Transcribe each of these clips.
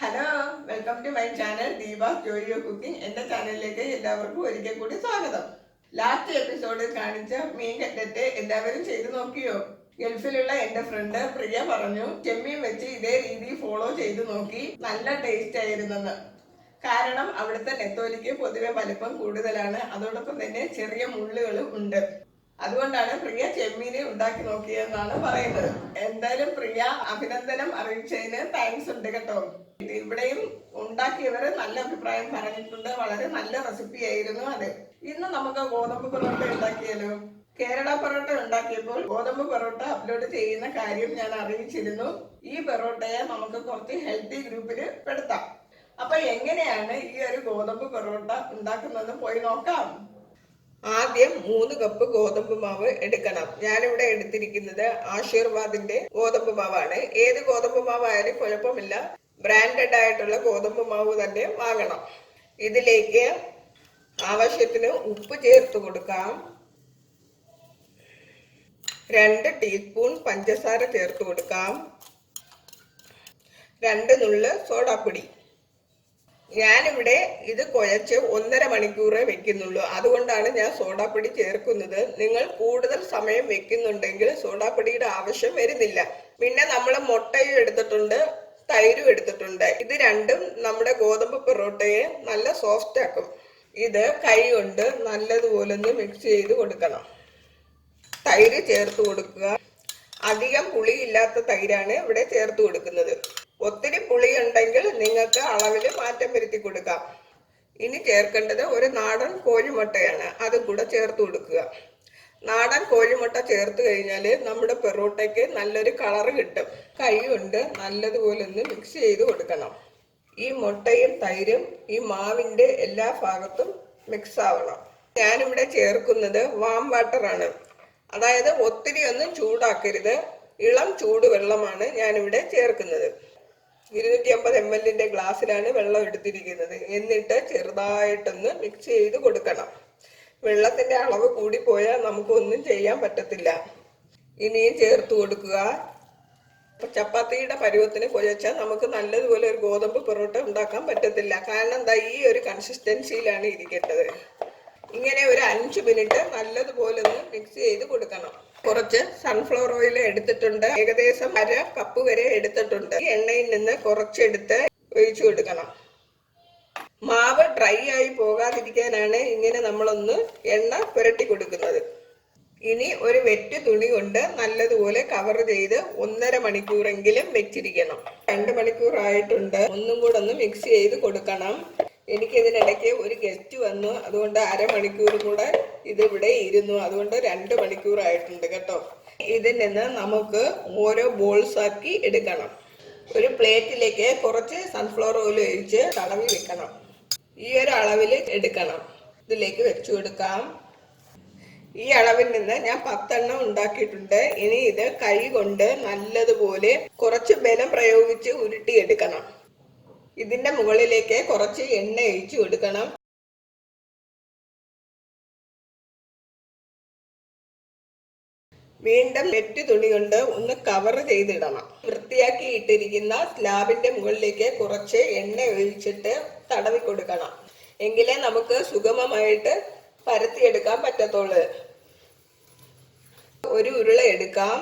Hello welcome to my channel Deepa's ജോയിയോ cooking എന്റെ ചാനലിലേക്ക് എല്ലാവർക്കും ഒരിക്കൽ കൂടി സ്വാഗതം. ലാസ്റ്റ് എപ്പിസോഡിൽ കാണിച്ച മീൻ കട്ലറ്റ് എല്ലാവരും ചെയ്തു നോക്കിയോ? ഗൾഫിലുള്ള എന്റെ ഫ്രണ്ട് പ്രിയ പറഞ്ഞു ചെമ്മീൻ വെച്ച് ഇതേ രീതി ഫോളോ ചെയ്തു നോക്കി നല്ല ടേസ്റ്റ് ആയിരുന്നെന്ന്. കാരണം അവിടുത്തെ നെത്തോലിക്ക് പൊതുവെ വലിപ്പം കൂടുതലാണ്. അതോടൊപ്പം തന്നെ ചെറിയ മുള്ളുകളും ഉണ്ട്. അതുകൊണ്ടാണ് പ്രിയ ചെമ്മീനെ ഉണ്ടാക്കി നോക്കിയെന്നാണ് പറയുന്നത്. എന്തായാലും പ്രിയ അഭിനന്ദനം അറിയിച്ചതിന് താങ്ക്സ് ഉണ്ട് കേട്ടോ. ഇവിടെയും ഉണ്ടാക്കിയവർ നല്ല അഭിപ്രായം പറഞ്ഞിട്ടുണ്ട്. വളരെ നല്ല റെസിപ്പി ആയിരുന്നു അത്. ഇന്ന് നമുക്ക് ഗോതമ്പ് പൊറോട്ട ഉണ്ടാക്കിയാലോ? കേരള പൊറോട്ട ഉണ്ടാക്കിയപ്പോൾ ഗോതമ്പ് പൊറോട്ട അപ്ലോഡ് ചെയ്യുന്ന കാര്യം ഞാൻ അറിയിച്ചിരുന്നു. ഈ പൊറോട്ടയെ നമുക്ക് കുറച്ച് ഹെൽത്തി ഗ്രൂപ്പിൽ പെടുത്താം. അപ്പൊ എങ്ങനെയാണ് ഈ ഒരു ഗോതമ്പ് പൊറോട്ട ഉണ്ടാക്കുന്നത് പോയി നോക്കാം. ആദ്യം മൂന്ന് കപ്പ് ഗോതമ്പ് മാവ് എടുക്കണം. ഞാനിവിടെ എടുത്തിരിക്കുന്നത് ആശീർവാദിന്റെ ഗോതമ്പ് മാവാണ്. ഏത് ഗോതമ്പ് മാവായാലും കുഴപ്പമില്ല. ബ്രാൻഡഡ് ആയിട്ടുള്ള ഗോതമ്പ് മാവ് തന്നെ വാങ്ങണം. ഇതിലേക്ക് ആവശ്യത്തിന് ഉപ്പ് ചേർത്ത് കൊടുക്കാം. രണ്ട് ടീസ്പൂൺ പഞ്ചസാര ചേർത്ത് കൊടുക്കാം. രണ്ട് നുള്ള് സോഡാപ്പൊടി. ഞാനിവിടെ ഇത് കുഴച്ച് ഒന്നര മണിക്കൂറേ വെക്കുന്നുള്ളൂ. അതുകൊണ്ടാണ് ഞാൻ സോഡാപ്പൊടി ചേർക്കുന്നത്. നിങ്ങൾ കൂടുതൽ സമയം വെക്കുന്നുണ്ടെങ്കിൽ സോഡാപ്പൊടിയുടെ ആവശ്യം വരുന്നില്ല. പിന്നെ നമ്മൾ മുട്ടയും എടുത്തിട്ടുണ്ട് തൈരും എടുത്തിട്ടുണ്ട്. ഇത് രണ്ടും നമ്മുടെ ഗോതമ്പ് പൊറോട്ടയെ നല്ല സോഫ്റ്റ് ആക്കും. ഇത് കൈ കൊണ്ട് നല്ലതുപോലെ ഒന്ന് മിക്സ് ചെയ്ത് കൊടുക്കണം. തൈര് ചേർത്ത് കൊടുക്കുക. അധികം പുളിയില്ലാത്ത തൈരാണ് ഇവിടെ ചേർത്ത് കൊടുക്കുന്നത്. ഒത്തിരി പുളി ഉണ്ടെങ്കിൽ നിങ്ങൾക്ക് അളവിൽ മാറ്റം വരുത്തി കൊടുക്കാം. ഇനി ചേർക്കേണ്ടത് ഒരു നാടൻ കോഴിമുട്ടയാണ്. അതും കൂടെ ചേർത്ത് കൊടുക്കുക. നാടൻ കോഴിമുട്ട ചേർത്ത് കഴിഞ്ഞാൽ നമ്മുടെ പെറോട്ടയ്ക്ക് നല്ലൊരു കളർ കിട്ടും. കൈ കൊണ്ട് നല്ലതുപോലെ ഒന്ന് മിക്സ് ചെയ്ത് കൊടുക്കണം. ഈ മുട്ടയും തൈരും ഈ മാവിന്റെ എല്ലാ ഭാഗത്തും മിക്സ് ആവണം. ഞാനിവിടെ ചേർക്കുന്നത് വാം വാട്ടറാണ് അതായത് ഒത്തിരി ഒന്നും ചൂടാക്കരുത്. ഇളം ചൂടുവെള്ളമാണ് ഞാനിവിടെ ചേർക്കുന്നത്. ഇരുന്നൂറ്റി അമ്പത് എം എല്ലിന്റെ ഗ്ലാസ്സിലാണ് വെള്ളം എടുത്തിരിക്കുന്നത്. എന്നിട്ട് ചെറുതായിട്ടൊന്ന് മിക്സ് ചെയ്ത് കൊടുക്കണം. വെള്ളത്തിന്റെ അളവ് കൂടിപ്പോയാൽ നമുക്കൊന്നും ചെയ്യാൻ പറ്റത്തില്ല. ഇനിയും ചേർത്ത് കൊടുക്കുക. ചപ്പാത്തിയുടെ പരുവത്തിന് കുഴച്ചാൽ നമുക്ക് നല്ലതുപോലെ ഒരു ഗോതമ്പ് പൊറോട്ട ഉണ്ടാക്കാൻ പറ്റത്തില്ല. കാരണം എന്താ ഈ ഒരു കൺസിസ്റ്റൻസിയിലാണ് ഇരിക്കേണ്ടത്. ഇങ്ങനെ ഒരു അഞ്ച് മിനിറ്റ് നല്ലതുപോലെ ഒന്ന് മിക്സ് ചെയ്ത് കൊടുക്കണം. കുറച്ച് സൺഫ്ലവർ ഓയിൽ എടുത്തിട്ടുണ്ട്. ഏകദേശം അര കപ്പ് വരെ എടുത്തിട്ടുണ്ട്. ഈ എണ്ണയിൽ നിന്ന് കുറച്ചെടുത്ത് ഒഴിച്ചു കൊടുക്കണം. മാവ് ഡ്രൈ ആയി പോകാതിരിക്കാനാണ് ഇങ്ങനെ നമ്മളൊന്ന് എണ്ണ പുരട്ടി കൊടുക്കുന്നത്. ഇനി ഒരു വെറ്റ് തുണി കൊണ്ട് നല്ലതുപോലെ കവർ ചെയ്ത് ഒന്നര മണിക്കൂറെങ്കിലും വെച്ചിരിക്കണം. രണ്ട് മണിക്കൂർ ആയിട്ടുണ്ട് ഒന്നും കൂടെ ഒന്ന് മിക്സ് ചെയ്ത് കൊടുക്കണം. എനിക്ക് ഇതിനിടയ്ക്ക് ഒരു ഗസ്റ്റ് വന്നു. അതുകൊണ്ട് അരമണിക്കൂർ കൂടെ ഇതിവിടെ ഇരുന്നു. അതുകൊണ്ട് രണ്ട് മണിക്കൂർ ആയിട്ടുണ്ട് കേട്ടോ. ഇതിൽ നിന്ന് നമുക്ക് ഓരോ ബോൾസ് ആക്കി എടുക്കണം. ഒരു പ്ലേറ്റിലേക്ക് കുറച്ച് സൺഫ്ലവർ ഓയിൽ ഒഴിച്ച് തടവി വെക്കണം. ഈ ഒരു അളവിൽ എടുക്കണം. ഇതിലേക്ക് വെച്ചു കൊടുക്കാം. ഈ അളവിൽ നിന്ന് ഞാൻ പത്തെണ്ണം ഉണ്ടാക്കിയിട്ടുണ്ട്. ഇനി ഇത് കൈ കൊണ്ട് നല്ലതുപോലെ കുറച്ച് ബലം പ്രയോഗിച്ച് ഉരുട്ടിയെടുക്കണം. ഇതിന്റെ മുകളിലേക്ക് കുറച്ച് എണ്ണ ഒഴിച്ചു കൊടുക്കണം. വീണ്ടും വെറ്റ് തുണി കൊണ്ട് ഒന്ന് കവർ ചെയ്തിടണം. വൃത്തിയാക്കി ഇട്ടിരിക്കുന്ന സ്ലാബിന്റെ മുകളിലേക്ക് കുറച്ച് എണ്ണ ഒഴിച്ചിട്ട് തടവി കൊടുക്കണം. എങ്കിലേ നമുക്ക് സുഗമമായിട്ട് പരത്തിയെടുക്കാൻ പറ്റത്തുള്ളൂ. ഒരു ഉരുള എടുക്കാം.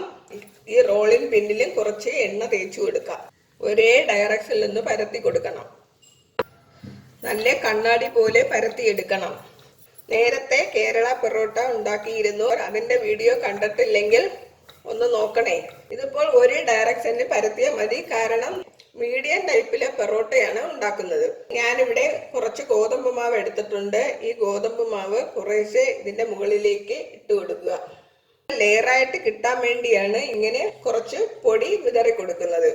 ഈ റോളിൻ പിന്നിലും കുറച്ച് എണ്ണ തേച്ചു കൊടുക്കാം. ഒരേ ഡയറക്ഷനിൽ നിന്ന് പരത്തി കൊടുക്കണം. നല്ല കണ്ണാടി പോലെ പരത്തിയെടുക്കണം നേരത്തെ കേരള പൊറോട്ട ഉണ്ടാക്കിയിരുന്നു അതിന്റെ വീഡിയോ കണ്ടിട്ടില്ലെങ്കിൽ ഒന്ന് നോക്കണേ. ഇതിപ്പോൾ ഒരേ ഡയറക്ഷനിൽ പരത്തിയാൽ മതി. കാരണം മീഡിയം ടൈപ്പിലെ പെറോട്ടയാണ് ഉണ്ടാക്കുന്നത്. ഞാനിവിടെ കുറച്ച് ഗോതമ്പ് മാവ് എടുത്തിട്ടുണ്ട്. ഈ ഗോതമ്പ് മാവ് കുറേശ്ശെ ഇതിന്റെ മുകളിലേക്ക് ഇട്ട് കൊടുക്കുക. ലെയറായിട്ട് കിട്ടാൻ വേണ്ടിയാണ് ഇങ്ങനെ കുറച്ച് പൊടി വിതറി കൊടുക്കുന്നത്.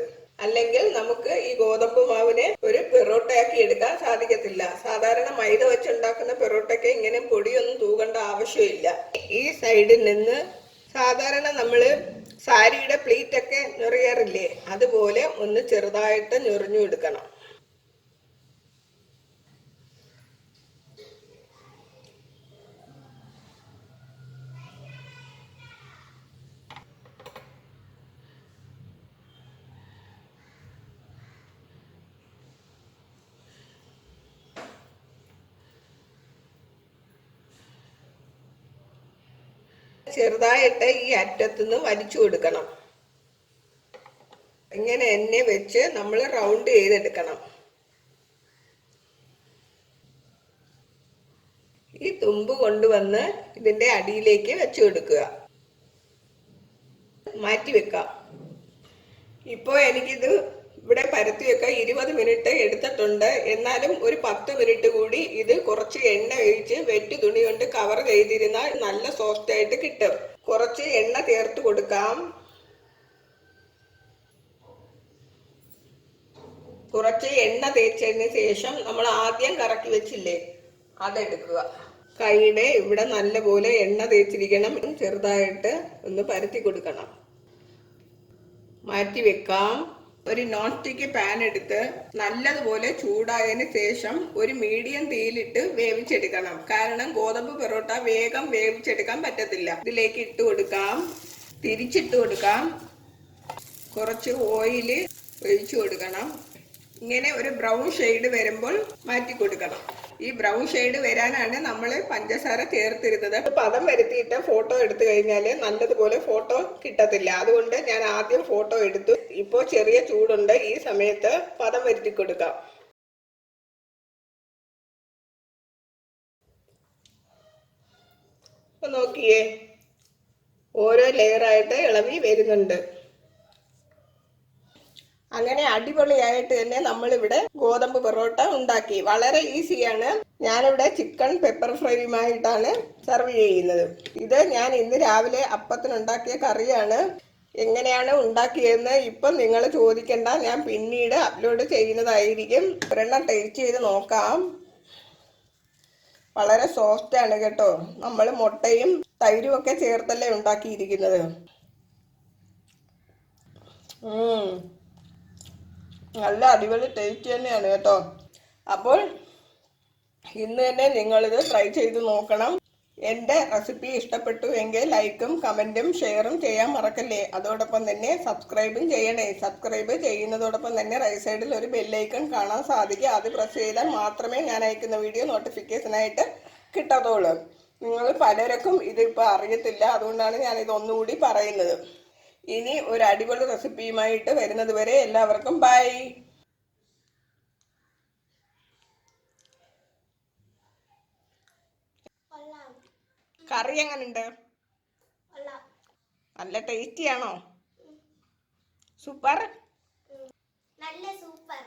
അല്ലെങ്കിൽ നമുക്ക് ഈ ഗോതമ്പ് മാവിനെ ഒരു പെറോട്ടയാക്കി എടുക്കാൻ സാധിക്കത്തില്ല. സാധാരണ മൈദ വെച്ചുണ്ടാക്കുന്ന പെറോട്ടയ്ക്ക് ഇങ്ങനെ പൊടിയൊന്നും തൂകേണ്ട ആവശ്യമില്ല. ഈ സൈഡിൽ നിന്ന് സാധാരണ നമ്മൾ സാരിയുടെ പ്ലീറ്റൊക്കെ ഞൊറിയാറില്ലേ അതുപോലെ ഒന്ന് ചെറുതായിട്ട് ഞൊറിഞ്ഞു എടുക്കണം. ചെറുതായിട്ട് ഈ അറ്റത്തുനിന്ന് വലിച്ചു കൊടുക്കണം. ഇങ്ങനെ എന്നെ വെച്ച് നമ്മൾ റൗണ്ട് ചെയ്തെടുക്കണം. ഈ തുമ്പ് കൊണ്ടുവന്ന് ഇതിന്റെ അടിയിലേക്ക് വെച്ചു കൊടുക്കുക. മാറ്റി വെക്കാം. ഇപ്പോൾ എനിക്കിത് ഇവിടെ പരത്തിയൊക്കെ ഇരുപത് മിനിറ്റ് എടുത്തിട്ടുണ്ട്. എന്നാലും ഒരു പത്ത് മിനിറ്റ് കൂടി ഇത് കുറച്ച് എണ്ണ ഒഴിച്ച് വെട്ടി തുണി കൊണ്ട് കവർ ചെയ്തിരുന്നാൽ നല്ല സോഫ്റ്റ് ആയിട്ട് കിട്ടും. കുറച്ച് എണ്ണ ചേർത്ത് കൊടുക്കാം. കുറച്ച് എണ്ണ തേച്ചതിന് ശേഷം നമ്മൾ ആദ്യം കറക്കി വെച്ചില്ലേ അതെടുക്കുക. കൈയുടെ ഇവിടെ നല്ലപോലെ എണ്ണ തേച്ചിരിക്കണം. ചെറുതായിട്ട് ഒന്ന് പരത്തി കൊടുക്കണം. മാറ്റി വെക്കാം. ഒരു നോൺ സ്റ്റിക്ക് പാൻ എടുത്ത് നല്ലതുപോലെ ചൂടായതിന് ശേഷം ഒരു മീഡിയം തീയിലിട്ട് വേവിച്ചെടുക്കണം. കാരണം ഗോതമ്പ് പൊറോട്ട വേഗം വേവിച്ചെടുക്കാൻ പറ്റത്തില്ല. ഇതിലേക്ക് ഇട്ട് കൊടുക്കാം. തിരിച്ചിട്ട് കൊടുക്കാം. കുറച്ച് ഓയിൽ ഒഴിച്ചു കൊടുക്കണം. ഇങ്ങനെ ഒരു ബ്രൗൺ ഷെയ്ഡ് വരുമ്പോൾ മാറ്റി കൊടുക്കണം. ഈ ബ്രൗൺ ഷെയ്ഡ് വരാനാണ് നമ്മൾ പഞ്ചസാര ചേർത്തിരുന്നത്. പദം വരുത്തിയിട്ട് ഫോട്ടോ എടുത്തു കഴിഞ്ഞാൽ നല്ലതുപോലെ ഫോട്ടോ കിട്ടത്തില്ല. അതുകൊണ്ട് ഞാൻ ആദ്യം ഫോട്ടോ എടുത്തു. ഇപ്പോൾ ചെറിയ ചൂടുണ്ട് ഈ സമയത്ത് പദം വരുത്തി കൊടുക്കാം ഇപ്പൊ നോക്കിയേ ഓരോ ലെയറായിട്ട് ഇളവി വരുന്നുണ്ട്. അങ്ങനെ അടിപൊളിയായിട്ട് തന്നെ നമ്മളിവിടെ ഗോതമ്പ് പൊറോട്ട ഉണ്ടാക്കി. വളരെ ഈസിയാണ്. ഞാനിവിടെ ചിക്കൻ പെപ്പർ ഫ്രൈയുമായിട്ടാണ് സെർവ് ചെയ്യുന്നത്. ഇത് ഞാൻ ഇന്ന് രാവിലെ അപ്പത്തിനുണ്ടാക്കിയ കറിയാണ്. എങ്ങനെയാണ് ഉണ്ടാക്കിയതെന്ന് ഇപ്പം നിങ്ങൾ ചോദിക്കണ്ട. ഞാൻ പിന്നീട് അപ്ലോഡ് ചെയ്യുന്നതായിരിക്കും. ഒരെണ്ണം ടേസ്റ്റ് ചെയ്ത് നോക്കാം. വളരെ സോഫ്റ്റ് ആണ് കേട്ടോ. നമ്മൾ മുട്ടയും തൈരും ഒക്കെ ചേർത്തല്ലേ ഉണ്ടാക്കിയിരിക്കുന്നത്. നല്ല അടിപൊളി ടേസ്റ്റ് തന്നെയാണ് കേട്ടോ. അപ്പോൾ ഇന്ന് തന്നെ നിങ്ങളിത് ട്രൈ ചെയ്ത് നോക്കണം. എന്റെ റെസിപ്പി ഇഷ്ടപ്പെട്ടു എങ്കിൽ ലൈക്കും കമന്റും ഷെയറും ചെയ്യാൻ മറക്കല്ലേ? അതോടൊപ്പം തന്നെ സബ്സ്ക്രൈബും ചെയ്യണേ. സബ്സ്ക്രൈബ് ചെയ്യുന്നതോടൊപ്പം തന്നെ റൈറ്റ് സൈഡിൽ ഒരു ബെല്ലൈക്കൺ കാണാൻ സാധിക്കുക. അത് പ്രസ് ചെയ്താൽ മാത്രമേ ഞാൻ അയക്കുന്ന വീഡിയോ നോട്ടിഫിക്കേഷനായിട്ട് കിട്ടത്തുള്ളൂ. നിങ്ങൾ പലർക്കും ഇതിപ്പോൾ അറിയത്തില്ല. അതുകൊണ്ടാണ് ഞാൻ ഇതൊന്നുകൂടി പറയുന്നത്. ഇനി ഒരു അടിപൊളി റെസിപ്പിയുമായിട്ട് വരുന്നത് വരെ എല്ലാവർക്കും ബൈ കറി എങ്ങനുണ്ട്? നല്ല ടേസ്റ്റി ആണോ? സൂപ്പർ. നല്ല സൂപ്പർ.